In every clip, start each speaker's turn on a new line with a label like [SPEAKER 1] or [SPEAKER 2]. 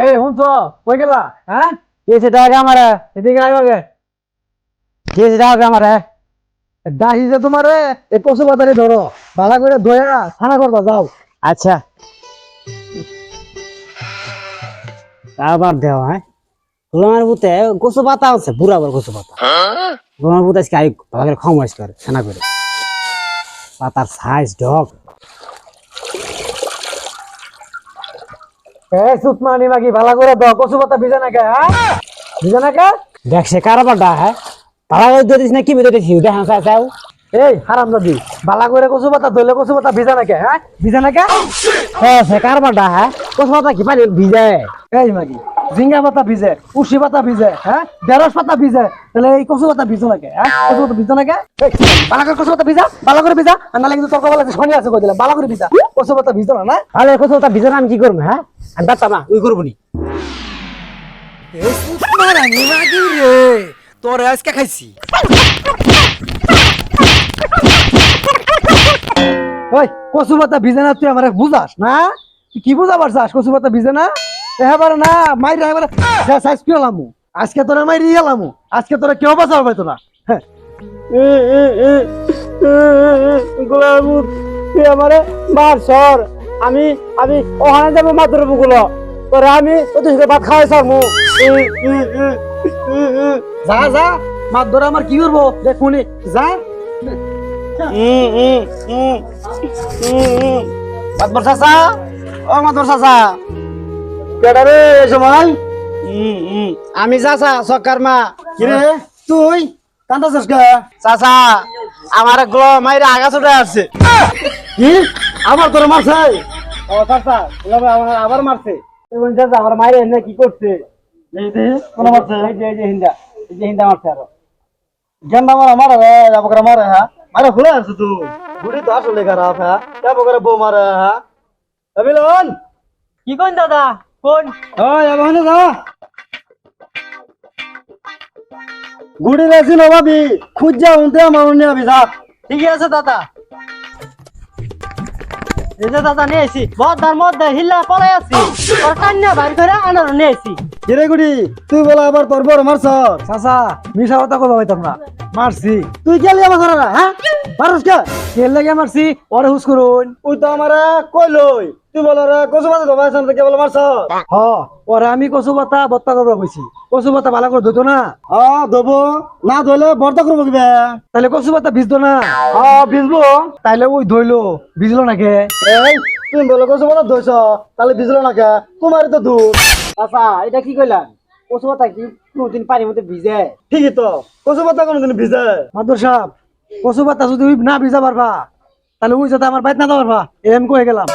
[SPEAKER 1] এই হুন তো কই গেলা? হ্যাঁ? কে সেটা আগে আমার? এদিকে আগে আগে। কে সেটা আগে আমার? দাহি যে তোমার এ কচু বাতারে ধরো। ভালো করে ধোয়া ছানা করবা যাও।
[SPEAKER 2] আচ্ছা। আবার দেওয়া হ্যাঁ? গোলামের বুতে কচু পাতা আছে বুড়া বড় কচু পাতা। গোলামের বুতে আজকে আই ভালো করে খামাইস করে ছানা করে। পাতার সাইজ ঢক।
[SPEAKER 1] এ সুতমানি মাগি ভালো করে দাও। কচু পাতা ভিজে না কে হ্যাঁ? ভিজে না কে
[SPEAKER 2] দেখ সে কারবারটা হ্যাঁ? ভালো করে দিয়ে না কি বেঁধে দিস দেখা চাই চাও
[SPEAKER 1] এই হারাম দাদি ভালো করে কচু পাতা ধরলে কচু পাতা ভিজে না কে হ্যাঁ? ভিজে না কে
[SPEAKER 2] হ্যাঁ সে কারবারটা হ্যাঁ? কচু পাতা কি পানি? ভিজে।
[SPEAKER 1] এই মাগি জিঙ্গা পাতা ভিজে উশি পাতা ভিজে হ্যাঁ? ঢেঁড়স পাতা ভিজে। তাহলে এই কচু পাতা ভিজো নাকি হ্যাঁ? কচু পাতা ভিজো নাকি? বালা করে কচু পাতা ভিজা বালা করে ভিজা আর নালে কিন্তু তর্ক বলা শনি আছে কই দিলাম বালা করে ভিজা। কচু পাতা ভিজো না না?
[SPEAKER 2] তাহলে কচু পাতা ভিজে না আমি কি করব হ্যাঁ? আমি পারতাম না ওই করব নি।
[SPEAKER 1] তোর আজকে খাইছি। ওই কচু পাতা ভিজে না তুই আমার বুঝাস না? তুই কি বুঝা পারছাস কচু পাতা ভিজে না? এবার না মাইরে এবার সাইজ পেলামু আজকে তোরা মাইরে গেলামু আজকে তোরা কেউ বাঁচাবে পাইতো না হ্যাঁ
[SPEAKER 2] তুই আমারে মার সর আমি আমি ওখানে যাব মাত্র বুগুলো তোরে আমি তোদের সাথে ভাত খাওয়াই সারমু
[SPEAKER 1] যা যা মাছ ধরে আমার কি করব দেখুনি যা
[SPEAKER 2] মাতবর চাচা ও মাতবর চাচা
[SPEAKER 1] কেডা রে সময়?
[SPEAKER 2] আমি চাচা সরকার মা।
[SPEAKER 1] কিরে তুই? কান্দাছিস কে?
[SPEAKER 2] চাচা আমার গ্লো মাইরে আগা চলে আসছে।
[SPEAKER 1] কি? আমার তোর মারছে?
[SPEAKER 2] ও চাচা আমার আবার মারছে।
[SPEAKER 1] যা আমার মাইরে এনে কি করছে? এই দে কোন মারছে?
[SPEAKER 2] এই যে এই যে হিন্দা এই যে হিন্দা মারছে আরও।
[SPEAKER 1] গেন্দা মারা মারা রে যাব করে মারে হ্যাঁ? মারে খুলে আছে তুই গুড়ি তো আসলে খারাপ হ্যাঁ? যাব করে বউ মারে হ্যাঁ?
[SPEAKER 2] কি কোন দাদা? কোন?
[SPEAKER 1] ওই अब হনে যা গুড়ি রেছি নবাবি খুঁজ যা উনতে আমার উনি আবি যা
[SPEAKER 2] ঠিক আছে দাদা। এই যে দাদা নিয়ে মধ্যে হিল্লা পলাই আছি। তোর কান্না বাইর করে আনার নিয়ে আসি
[SPEAKER 1] কিরে গুড়ি তুই বলা আবার তোর বড় মারছ চাচা মিশা কথা কথা হইতাম না মারছি তুই গেলি আমার ঘরে হ্যাঁ মারস কে কেল লাগে মারছি ওরে হুস করুন ওই তো আমারে কইলই তুই বল রে কচু পাতা বলে মারছ? হ ওরে আমি কচু পাতা বত্তা করব কইছি। কচু পাতা ভালো করে ধুতো না? হ ধোবো। না ধুইলে বর্তা করব কিবা? তাহলে কচু পাতা ভিজতো না? হ ভিজবো। তাইলে ওই ধইলো। ভিজলো না কে এই তুমি বলে কচু পাতা ধুইছ? তাহলে ভিজলো না কে? তোমারই তো ধুর
[SPEAKER 2] আচ্ছা এটা কি কইলা কচু পাতা কি কোনদিন পানির মধ্যে ভিজে?
[SPEAKER 1] ঠিকই তো। কচু পাতা কোনোদিন ভিজে? মাদুর সাহেব কচু পাতা যদি না ভিজা পারবা তাহলে ওই যাতে আমার বাইত না পারবা। এম কয়ে গেলাম।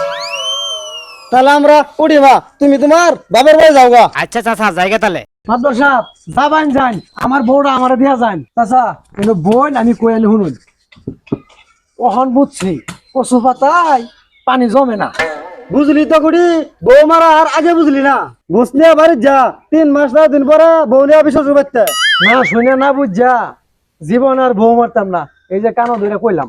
[SPEAKER 1] তাহলে আমরা উঠি বা তুমি তোমার বাবার বাড়ি যাও গা
[SPEAKER 2] আচ্ছা চাচা জায়গা তাহলে।
[SPEAKER 1] মাদুর সাহেব যাবান যান আমার বউটা আমার দিয়া যান। চাচা কিন্তু বোন আমি কই আনি শুনুন। ওহন বুঝছি কচু পাতায় পানি জমে না। বুঝলি তো কুড়ি বউ মারা আর আগে বুঝলি না। বুঝলে বাড়ি যা তিন মাস না দিন পরে বউ নিয়ে বিশ্বস বাড়তে। না শুনে না বুঝ যা জীবন আর বউ মারতাম না। এই যে কানো ধরে কইলাম।